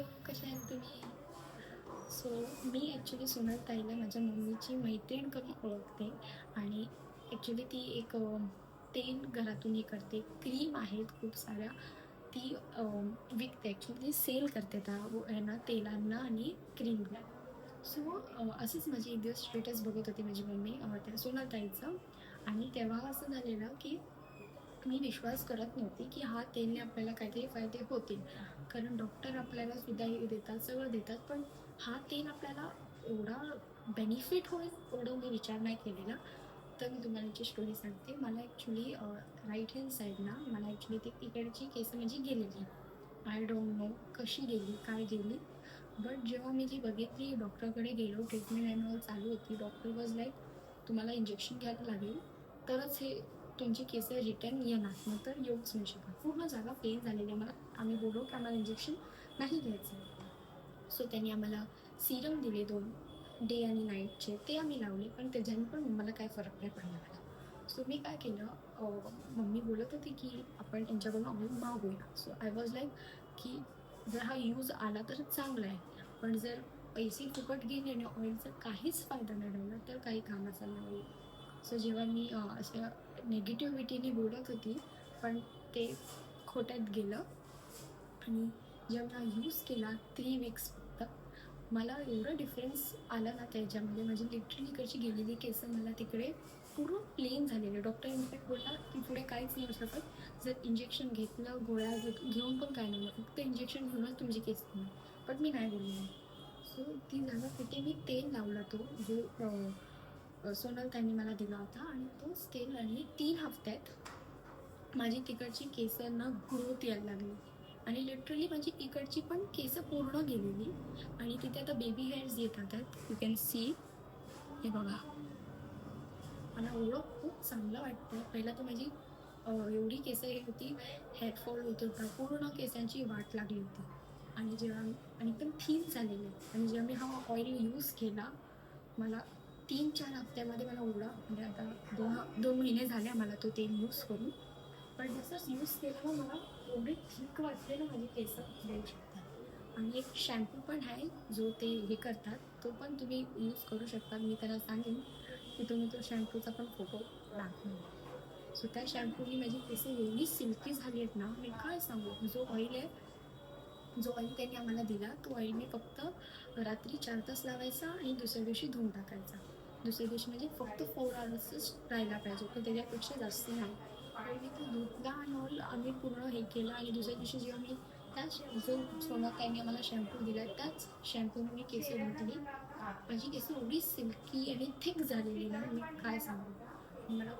Hello कशा आहेत तुम्ही सो मी ॲक्च्युली सोनल ताईला माझ्या मम्मीची मैत्रीण कमी ओळखते आणि ॲक्च्युली ती एक तेल घरातून हे करते. क्रीम आहेत खूप साऱ्या. ती विकते. ॲक्च्युली सेल करते त्या यांना तेलांना आणि क्रीमला सो असंच माझी एक दिवस स्टेटस बघत होती माझी मम्मी त्या सोनल ताईचं. आणि तेव्हा असं झालेलं की मी विश्वास करत नव्हती की हा तेलने आपल्याला काहीतरी फायदे होतील. कारण डॉक्टर आपल्याला सुद्धा हे देतात सगळं देतात पण हा तेल आपल्याला एवढा बेनिफिट होईल एवढं मी विचार नाही केलेला. तर मी तुम्हाला याची स्टोरी सांगते. मला ॲक्च्युली राईट हँड साईडला मला ॲक्च्युली ती तिकडची केस म्हणजे गेलेली. आय डोंट नो कशी गेली काय गेली. बट जेव्हा मी जी बघितली डॉक्टरकडे गेलो ट्रीटमेंट अँड चालू होती. डॉक्टर वॉज लाईक तुम्हाला इंजेक्शन घ्यायला लागेल. तरच हे त्यांची केस रिटर्न येणार. नंतर येऊच नाही शकत पूर्ण जागा पेन झालेली आहे. मला आम्ही बोललो की आम्हाला इंजेक्शन नाही घ्यायचं सो त्यांनी आम्हाला सिरम दिले दोन डे आणि नाईटचे ते आम्ही लावले पण त्याच्याने पण मला काय फरक नाही पडला मला. सो मी काय केलं मम्मी बोलत होती की आपण त्यांच्याकडून ऑइल मागूया. सो आय वॉज लाईक की जर हा यूज आला तर चांगला आहे. पण जर पैसे फुकट गेले आणि ऑइलचा काहीच फायदा नाही राहिला तर काही कामाचा नाही. सो जेव्हा मी असं निगेटिव्हिटीने बोलत होती पण ते खोट्यात गेलं. आणि जेव्हा यूज केला थ्री वीक्स फक्त मला एवढं डिफरन्स आला ना त्याच्यामध्ये. माझी लिटरली इकडची गेलेली केस मला तिकडे पूर्ण प्लेन झालेले. डॉक्टर इनफॅक्ट बोलला की पुढे काहीच नाही होऊ शकत. जर इंजेक्शन घेतलं गोळ्या घेऊन पण काय नाही फक्त इंजेक्शन घेऊनच तुमची केस पण मी नाही बोलले. सो ती जागा तिथे मी तेल लावला तो जो सोनल त्यांनी मला दिला होता आणि तो स्केल आणि तीन हफ्त्यात माझी तिकडची केसांना ग्रोथ यायला लागली. आणि लिटरली माझी इकडची पण केस पूर्ण गेलेली. आणि तिथे आता बेबी हेअर्स येतात यू कॅन सी हे बघा. मला एवढं खूप चांगलं वाटतं. पहिला तर माझी एवढी केस हे होती. हेअरफॉल होत होता. पूर्ण केसांची वाट लागली होती. आणि जेव्हा आणि एकदम थीन झालेली. आणि जेव्हा मी हा ऑइल यूज केला मला तीन चार हफ्त्यामध्ये मला एवढा म्हणजे आता दोन दोन महिने झाले मला तो तेल यूज करून. पण जसंच यूज केलं ना मला एवढे थिक वाटले ना माझे केस. देऊ शकतात आणि एक शॅम्पू पण आहे जो ते हे करतात. तो पण तुम्ही यूज करू शकता. मी त्याला सांगेन की तुम्ही तो शॅम्पूचा पण फोटो दाखवा. सो त्या शॅम्पूनी माझी केस एवढी सिल्की झाली आहेत ना मी काय सांगू? जो ऑइल आहे जो ऑइल त्यांनी आम्हाला दिला तो ऑइल मी फक्त रात्री चार तास लावायचा आणि दुसऱ्या दिवशी धुवून टाकायचा. दुसऱ्या दिवशी म्हणजे फक्त फोर आवर्सच राहायला पाहिजे पण त्याच्यापेक्षा जास्त नाही. आणि मी तो धुतला आणि ऑल आम्ही पूर्ण हे केलं आणि दुसऱ्या दिवशी जेव्हा मी त्याच जो सोना त्यांनी आम्हाला शॅम्पू दिला त्याच शॅम्पूने मी केस धुतली माझी केस एवढी सिल्की आणि थिक झालेली ना मी काय सांगू? मला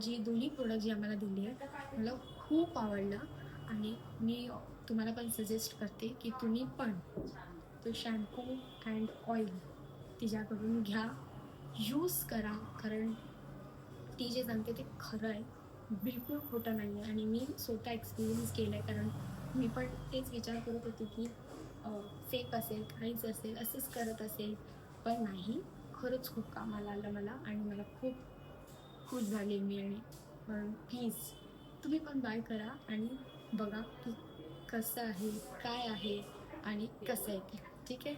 जी दोन्ही प्रोडक्ट जी आम्हाला दिली आहे मला खूप आवडलं आणि मी तुम्हाला पण सजेस्ट करते की तुम्ही पण तो शॅम्पू अँड ऑइल तिच्याकडून घ्या. यूज करा. कारण ती जे सांगते ते खरं आहे. बिलकुल खोटं नाही आहे आणि मी स्वतः एक्सपिरियन्स केला आहे कारण मी पण तेच विचार करत होते की फेक असेल काहीच असेल असंच करत असेल. पण नाही खरंच खूप कामाला आलं मला. आणि मला खूप खुश झाली मी. आणि म्हणून प्लीज तुम्ही पण बाय करा. आणि बघा की कसं आहे काय आहे आणि कसं आहे ते. ठीक आहे?